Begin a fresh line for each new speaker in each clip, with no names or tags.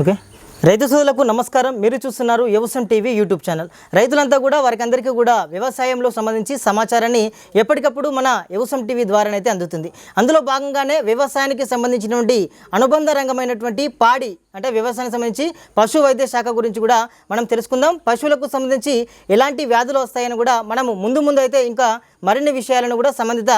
Okay. రైతు సోదరులకు నమస్కారం. మీరు చూస్తున్నారు వ్యవసాయం టీవీ యూట్యూబ్ ఛానల్. రైతులంతా కూడా వారికి అందరికీ కూడా వ్యవసాయంలో సంబంధించి సమాచారాన్ని ఎప్పటికప్పుడు మన వ్యవసాయం టీవీ ద్వారానైతే అందుతుంది. అందులో భాగంగానే వ్యవసాయానికి సంబంధించినటువంటి అనుబంధ రంగమైనటువంటి పాడి అంటే వ్యవసాయానికి సంబంధించి పశు వైద్య శాఖ గురించి కూడా మనం తెలుసుకుందాం. పశువులకు సంబంధించి ఎలాంటి వ్యాధులు వస్తాయని కూడా మనము ముందు ముందు అయితే ఇంకా మరిన్ని విషయాలను కూడా సంబంధిత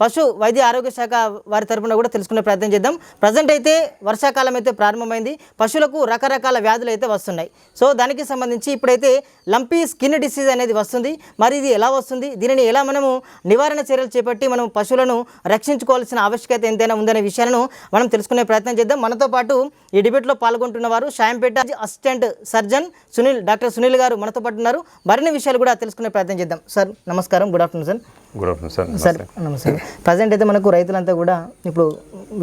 పశు వైద్య ఆరోగ్య శాఖ వారి తరపున కూడా తెలుసుకునే ప్రయత్నం చేద్దాం. ప్రజెంట్ అయితే వర్షాకాలం అయితే ప్రారంభమైంది. పశువులకు రకరకాల వ్యాధులు అయితే వస్తున్నాయి. సో దానికి సంబంధించి ఇప్పుడైతే లంపీ స్కిన్ డిసీజ్ అనేది వస్తుంది. మరి ఇది ఎలా వస్తుంది? దీనిని ఎలా మనము నివారణ చర్యలు చేపట్టి మనం పశువులను రక్షించుకోవాల్సిన ఆవశ్యకత ఎంతైనా ఉందనే విషయాలను మనం తెలుసుకునే ప్రయత్నం చేద్దాం. మనతో పాటు ఈ డిబేట్లో పాల్గొంటున్న వారు Shayampet assistant surgeon Sunil doctor Sunil గారు మనతో పాటు ఉన్నారు. మరిన్ని విషయాలు కూడా తెలుసుకునే ప్రయత్నం చేద్దాం. సార్ నమస్కారం. Good afternoon sir.
Good afternoon sir
sir నమస్తే. ప్రజెంట్ అయితే మనకు రైతులంతా కూడా ఇప్పుడు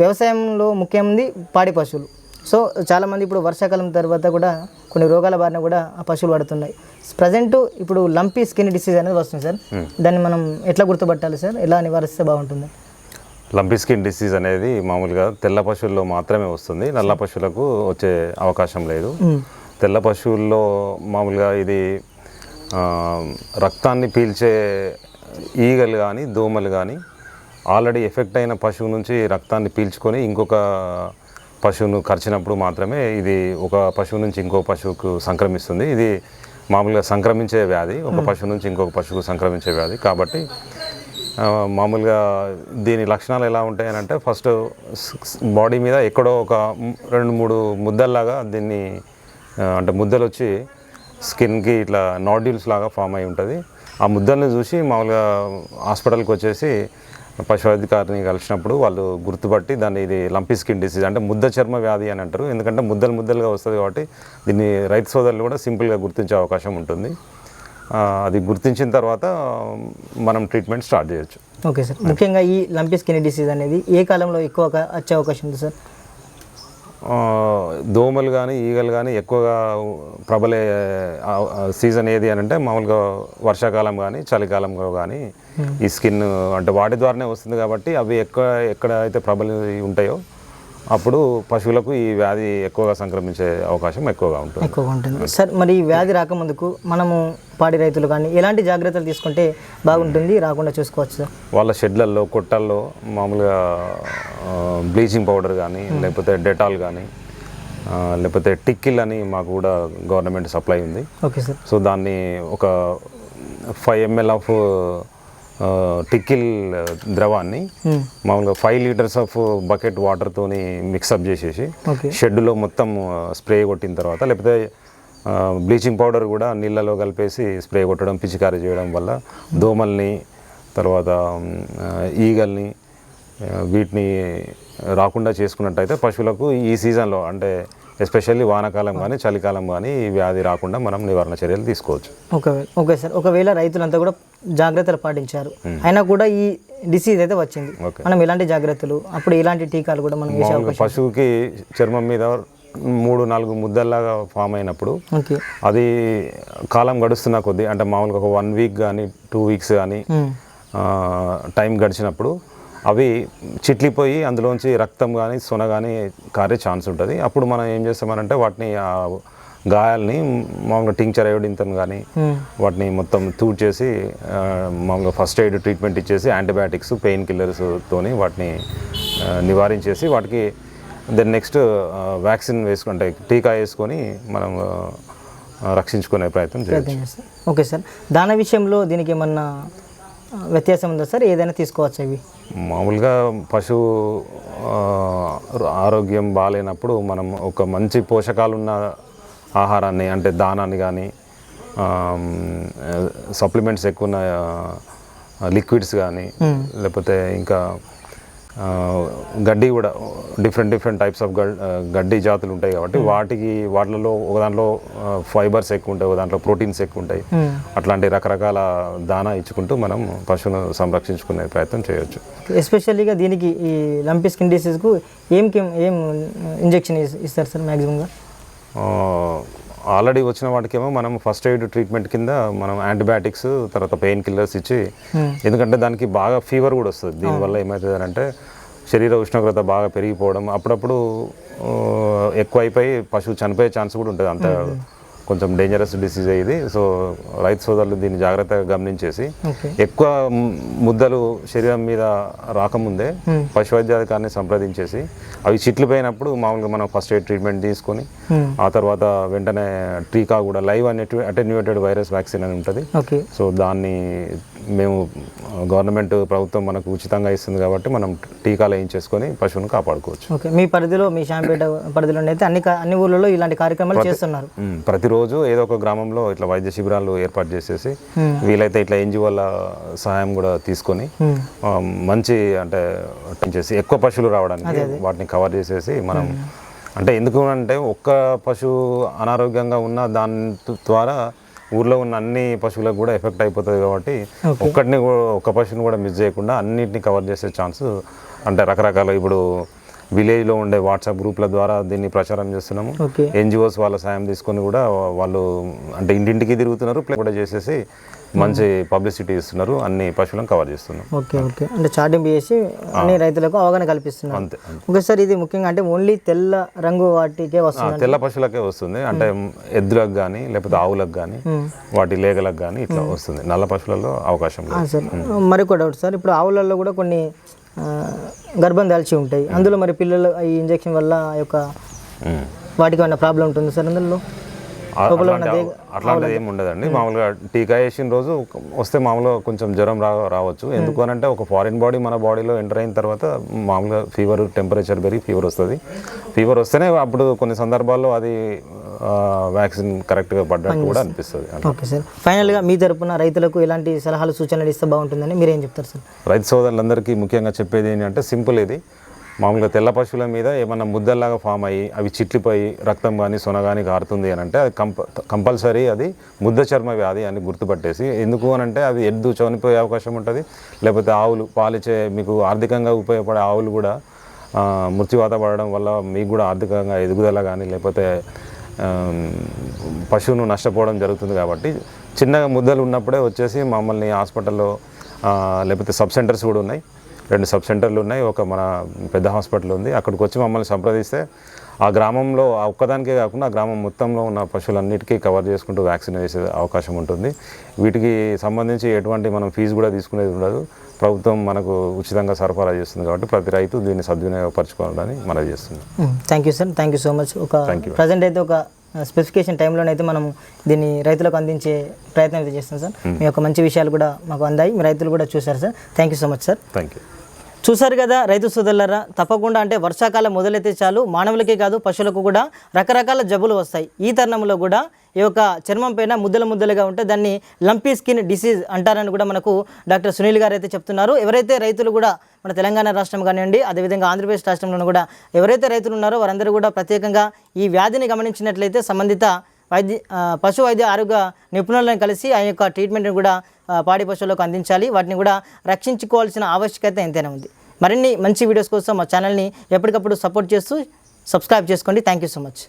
వ్యవసాయంలో ముఖ్యమైనది పాడి పశువులు. సో చాలామంది ఇప్పుడు వర్షాకాలం తర్వాత కూడా కొన్ని రోగాల బారిన కూడా ఆ పశువులు పడుతున్నాయి. ప్రజెంట్ ఇప్పుడు లంపీ స్కిన్ డిసీజ్ అనేది వస్తుంది సార్. దాన్ని మనం ఎట్లా గుర్తుపట్టాలి సార్? ఎలా నివారిస్తే బాగుంటుంది?
లంపీ స్కిన్ డిసీజ్ అనేది మామూలుగా తెల్ల పశువుల్లో మాత్రమే వస్తుంది. నల్ల పశువులకు వచ్చే అవకాశం లేదు. తెల్ల పశువుల్లో మామూలుగా ఇది రక్తాన్ని పీల్చే ఈగలు కానీ దోమలు కానీ ఆల్రెడీ ఎఫెక్ట్ అయిన పశువు నుంచి రక్తాన్ని పీల్చుకొని ఇంకొక పశువును కరిచినప్పుడు మాత్రమే ఇది ఒక పశువు నుంచి ఇంకో పశువుకు సంక్రమిస్తుంది. ఇది మామూలుగా సంక్రమించే వ్యాధి ఒక పశువు నుంచి ఇంకొక పశువుకు సంక్రమించే వ్యాధి. కాబట్టి మామూలుగా దీని లక్షణాలు ఎలా ఉంటాయని అంటే ఫస్ట్ బాడీ మీద ఎక్కడో ఒక రెండు మూడు ముద్దల్లాగా దీన్ని అంటే ముద్దలు వచ్చి స్కిన్కి ఇట్లా నాడ్యూల్స్ లాగా ఫామ్ అయి ఉంటుంది. ఆ ముద్దల్ని చూసి మామూలుగా హాస్పిటల్కి వచ్చేసి పశువైద్యకారిని కలిసినప్పుడు వాళ్ళు గుర్తుపట్టి దాన్ని ఇది లంపీ స్కిన్ డిసీజ్ అంటే ముద్ద చర్మ వ్యాధి అని అంటారు. ఎందుకంటే ముద్దలు ముద్దలుగా వస్తుంది కాబట్టి దీన్ని రైతు సోదరులు కూడా సింపుల్గా గుర్తించే అవకాశం ఉంటుంది. అది గుర్తించిన తర్వాత మనం ట్రీట్మెంట్ స్టార్ట్ చేయొచ్చు.
Okay sir. ముఖ్యంగా ఈ లంపీ స్కిన్ డిసీజ్ అనేది ఏ కాలంలో ఎక్కువ వచ్చే అవకాశం ఉంది సార్?
దోమలు కానీ ఈగలు కానీ ఎక్కువగా ప్రబలే సీజన్ ఏది అని అంటే మామూలుగా వర్షాకాలం కానీ చలికాలంలో కానీ ఈ స్కిన్ అంటే వాటి ద్వారానే వస్తుంది కాబట్టి అవి ఎక్కడ ఎక్కడ అయితే ప్రబలి ఉంటాయో అప్పుడు పశువులకు ఈ వ్యాధి ఎక్కువగా సంక్రమించే అవకాశం ఎక్కువగా ఉంటుంది.
ఎక్కువగా ఉంటుంది. సార్ మరి ఈ వ్యాధి రాకముందుకు మనము పాడి రైతులు కానీ ఎలాంటి జాగ్రత్తలు తీసుకుంటే బాగుంటుంది? రాకుండా చూసుకోవచ్చు సార్.
వాళ్ళ షెడ్లలో కొట్టల్లో మామూలుగా బ్లీచింగ్ పౌడర్ కానీ లేకపోతే డెటాల్ కానీ లేకపోతే టిక్కిల్ అని మాకు కూడా గవర్నమెంట్ సప్లై ఉంది.
Okay sir.
సో దాన్ని ఒక ఫైవ్ ఎంఎల్ ఆఫ్ టిక్కిల్ ద్రవాన్ని
మ్మ్.
మామూలుగా ఫైవ్ లీటర్స్ ఆఫ్ బకెట్ వాటర్తోని మిక్సప్ చేసేసి షెడ్లో మొత్తం స్ప్రే కొట్టిన తర్వాత లేకపోతే బ్లీచింగ్ పౌడర్ కూడా నీళ్ళలో కలిపేసి స్ప్రే కొట్టడం పిచికారీ చేయడం వల్ల దోమల్ని తర్వాత ఈగల్ని వీటిని రాకుండా చేసుకున్నట్టయితే పశువులకు ఈ సీజన్లో అంటే ఎస్పెషల్లీ వానాకాలం కానీ చలికాలం కానీ ఈ వ్యాధి రాకుండా మనం నివారణ చర్యలు తీసుకోవచ్చు.
ఒకవేళ ఓకే సార్. ఒకవేళ రైతులంతా కూడా జాగ్రత్తలు పాటించారు. అయినా కూడా ఈ డిసీజ్ అయితే వచ్చింది. మనం ఎలాంటి జాగ్రత్తలు అప్పుడు ఎలాంటి టీకాలు కూడా మనం
పశువుకి చర్మం మీద మూడు నాలుగు ముద్దల్లాగా ఫామ్ అయినప్పుడు అది కాలం గడుస్తున్న కొద్దీ అంటే మామూలుగా ఒక వన్ వీక్ కానీ టూ వీక్స్ కానీ. టైం గడిచినప్పుడు అవి చిట్లిపోయి అందులోంచి రక్తం కానీ సొన కానీ కారే ఛాన్స్ ఉంటుంది. అప్పుడు మనం ఏం చేస్తామనంటే వాటిని గాయాలని మామూలుగా టింక్చర్ అయోడిన్తో కానీ. వాటిని మొత్తం తూడ్ చేసి మామూలుగా ఫస్ట్ ఎయిడ్ ట్రీట్మెంట్ ఇచ్చేసి యాంటీబయాటిక్స్ పెయిన్ కిల్లర్స్తోని వాటిని ఆ, నివారించేసి వాటికి దెన్ నెక్స్ట్ వ్యాక్సిన్ వేసుకుంటే టీకా వేసుకొని మనం రక్షించుకునే ప్రయత్నం చేయాలి
ఓకే సార్. దాని విషయంలో దీనికి ఏమన్నా వ్యత్యాసం ఉందా సార్? ఏదైనా తీసుకోవచ్చు అవి
మామూలుగా పశువు ఆరోగ్యం బాగాలేనప్పుడు మనం ఒక మంచి పోషకాలు ఉన్న ఆహారాన్ని అంటే దానాన్ని కానీ సప్లిమెంట్స్ ఎక్కువ ఉన్న లిక్విడ్స్ కానీ లేకపోతే ఇంకా గడ్డి కూడా డిఫరెంట్ డిఫరెంట్ టైప్స్ ఆఫ్ గడ్డి జాతులు ఉంటాయి కాబట్టి వాటికి వాటిలో ఒక దాంట్లో ఫైబర్స్ ఎక్కువ ఉంటాయి ఒక దాంట్లో ప్రోటీన్స్ ఎక్కువ ఉంటాయి.
మ్మ్.
అట్లాంటి రకరకాల దానా ఇచ్చుకుంటూ మనం పశువును సంరక్షించుకునే ప్రయత్నం చేయొచ్చు.
ఎస్పెషల్లీగా దీనికి ఈ లంపీ స్కిన్ డిసీజ్కు ఏం ఏం ఇంజెక్షన్ ఇస్తారు సార్ మ్యాక్సిమంగా
ఆల్రెడీ వచ్చిన వాటికేమో మనం ఫస్ట్ ఎయిడ్ ట్రీట్మెంట్ కింద మనం యాంటీబయాటిక్స్ తర్వాత పెయిన్ కిల్లర్స్ ఇచ్చి ఎందుకంటే దానికి బాగా ఫీవర్ కూడా వస్తుంది. దీనివల్ల ఏమవుతుంది అంటే శరీర ఉష్ణోగ్రత బాగా పెరిగిపోవడం అప్పుడప్పుడు ఎక్కువ అయిపోయి పశువు చనిపోయే ఛాన్స్ కూడా ఉంటుంది అంత కొంచెం డేంజరస్ డిసీజ్ ఇది సో రైతు సోదరులు దీన్ని జాగ్రత్తగా గమనించేసి ఎక్కువ ముద్దలు శరీరం మీద రాకముందే పశు వైద్యాధికారిని సంప్రదించేసి అవి చిట్లు పోయినప్పుడు మామూలుగా మనం ఫస్ట్ ఎయిడ్ ట్రీట్మెంట్ తీసుకొని. ఆ తర్వాత వెంటనే టీకా కూడా లైవ్ అనేటి అటెన్యూటెడ్ వైరస్ వ్యాక్సిన్ అని ఉంటుంది. సో దాన్ని మేము గవర్నమెంట్ ప్రభుత్వం మనకు ఉచితంగా ఇస్తుంది కాబట్టి మనం టీకాలు వేయించేసుకొని పశువును కాపాడుకోవచ్చు.
ఓకే. మీ పరిధిలో మీ శాంపేట పరిధిలో అయితే అన్ని అన్ని ఊర్లలో ఇలాంటి కార్యక్రమాలు చేస్తున్నారు.
ప్రతిరోజు ఏదో ఒక గ్రామంలో ఇట్లా వైద్య శిబిరాలు ఏర్పాటు చేసేసి వీలైతే ఇట్లా ఎన్జిఓల సహాయం కూడా తీసుకొని మంచి అంటే చేసి ఎక్కువ పశువులు రావడానికి వాటిని కవర్ చేసేసి మనం అంటే ఎందుకు అంటే ఒక్క పశువు అనారోగ్యంగా ఉన్న దాని ద్వారా ఊర్లో ఉన్న అన్ని పశువులకు కూడా ఎఫెక్ట్ అయిపోతుంది కాబట్టి ఒక్కటిని ఒక్క పశువుని కూడా మిస్ చేయకుండా అన్నిటిని కవర్ చేసే ఛాన్స్ అంటే రకరకాల ఇప్పుడు విలేజ్లో ఉండే వాట్సాప్ గ్రూప్ల ద్వారా దీన్ని ప్రచారం చేస్తున్నాము. ఎన్జిఓస్ వాళ్ళ సాయం తీసుకొని కూడా వాళ్ళు అంటే ఇంటింటికి తిరుగుతున్నారు ప్లే కూడా చేసేసి మంచి పబ్లిసిటీ ఇస్తున్నారు అన్ని పశువులను కవర్ చేస్తున్నాం.
Okay okay. అంటే చాటింపు చేసి అన్ని రైతులకు అవగాహన కల్పిస్తున్నారు.
అంతే.
ఓకే సార్ ఇది ముఖ్యంగా అంటే ఓన్లీ తెల్ల రంగు వాటికే వస్తుంది
తెల్ల పశువులకే వస్తుంది. అంటే ఎద్దులకు కానీ లేకపోతే ఆవులకు కానీ వాటి లేగలకు కానీ ఇట్లా వస్తుంది. నల్ల పశువులలో అవకాశం
సార్. మరొక డౌట్ సార్ ఇప్పుడు ఆవులలో కూడా కొన్ని గర్భం దాల్చి ఉంటాయి. అందులో మరి పిల్లలు ఈ ఇంజెక్షన్ వల్ల యొక్క. వాటికి ఏమైనా ప్రాబ్లం ఉంటుంది సార్ అందులో?
అట్లాంటిది ఏమి ఉండదండి మామూలుగా టీకా వేసిన రోజు వస్తే మామూలుగా కొంచెం జ్వరం రా రావచ్చు. ఎందుకు అని అంటే ఒక ఫారిన్ బాడీ మన బాడీలో ఎంటర్ అయిన తర్వాత మామూలుగా ఫీవర్ టెంపరేచర్ పెరిగి ఫీవర్ వస్తుంది. ఫీవర్ వస్తేనే అప్పుడు కొన్ని సందర్భాల్లో అది వ్యాక్సిన్ కరెక్ట్గా పడ్డట్టు కూడా అనిపిస్తుంది.
ఓకే సార్ ఫైనల్గా మీ తరపున రైతులకు ఎలాంటి సలహాలు సూచనలు ఇస్తే బాగుంటుందని మీరేం చెప్తారు సార్
రైతు సోదరులందరికీ ముఖ్యంగా చెప్పేది ఏంటంటే సింపుల్ ఇది. మామూలుగా తెల్ల పశువుల మీద ఏమన్నా ముద్దల్లాగా ఫామ్ అయ్యి అవి చిట్లిపోయి రక్తం కానీ సొన కానీ కారుతుంది అని అంటే అది కంప కంపల్సరీ అది ముద్ద చర్మ వ్యాధి అని గుర్తుపట్టేసి ఎందుకు అని అంటే అది ఎద్దు చనిపోయే అవకాశం ఉంటుంది. లేకపోతే ఆవులు పాలిచ్చే మీకు ఆర్థికంగా ఉపయోగపడే ఆవులు కూడా మృత్యువాత పడడం వల్ల మీకు కూడా ఆర్థికంగా ఎదుగుదల కానీ లేకపోతే పశువును నష్టపోవడం జరుగుతుంది కాబట్టి చిన్నగా ముద్దలు ఉన్నప్పుడే వచ్చేసి మమ్మల్ని హాస్పిటల్లో లేకపోతే సబ్ సెంటర్స్ కూడా ఉన్నాయి. రెండు సబ్ సెంటర్లు ఉన్నాయి. ఒక మన పెద్ద హాస్పిటల్ ఉంది. అక్కడికి వచ్చి మమ్మల్ని సంప్రదిస్తే ఆ గ్రామంలో ఆ ఒక్కదానికే కాకుండా ఆ గ్రామం మొత్తంలో ఉన్న పశువులన్నిటికీ కవర్ చేసుకుంటూ వ్యాక్సిన్ వేసే అవకాశం ఉంటుంది. వీటికి సంబంధించి ఎటువంటి మనం ఫీజు కూడా తీసుకునేది ఉండదు. ప్రభుత్వం మనకు ఉచితంగా సరఫరా చేస్తుంది కాబట్టి ప్రతి రైతు దీన్ని సద్వినియోగపరచుకోవాలని మనవి చేస్తుంది
thank you sir thank you so much ఒక. ప్రజెంట్ అయితే ఒక స్పెసిఫికేషన్ టైంలోనైతే మనం దీన్ని రైతులకు అందించే ప్రయత్నం అయితే చేస్తాం సార్ మీ యొక్క మంచి విషయాలు కూడా మాకు అందాయి. మీ రైతులు కూడా చూశారు sir thank you so much sir
thank you
చూశారు కదా రైతు సోదరులరా తప్పకుండా అంటే వర్షాకాలం మొదలైతే చాలు మానవులకే కాదు పశువులకు కూడా రకరకాల జబ్బులు వస్తాయి. ఈ తరుణంలో కూడా ఈ యొక్క చర్మం పైన ముద్దల ముద్దలుగా ఉంటే దాన్ని లంపీ స్కిన్ డిసీజ్ అంటారని కూడా మనకు డాక్టర్ సునీల్ గారు అయితే చెప్తున్నారు. ఎవరైతే రైతులు కూడా మన తెలంగాణ రాష్ట్రం కానివ్వండి అదేవిధంగా ఆంధ్రప్రదేశ్ రాష్ట్రంలో కూడా ఎవరైతే రైతులు ఉన్నారో వారందరూ కూడా ప్రత్యేకంగా ఈ వ్యాధిని గమనించినట్లయితే సంబంధిత వైద్య పశు వైద్య ఆరోగ్య నిపుణులను కలిసి ఆ యొక్క ట్రీట్మెంట్ని కూడా పాడి పశువులకు అందించాలి. వాటిని కూడా రక్షించుకోవాల్సిన ఆవశ్యకత ఎంతైనా ఉంది. మరిన్ని మంచి వీడియోస్ కోసం మా ఛానల్ని ఎప్పటికప్పుడు సపోర్ట్ చేస్తూ సబ్స్క్రైబ్ చేసుకోండి. Thank you so much.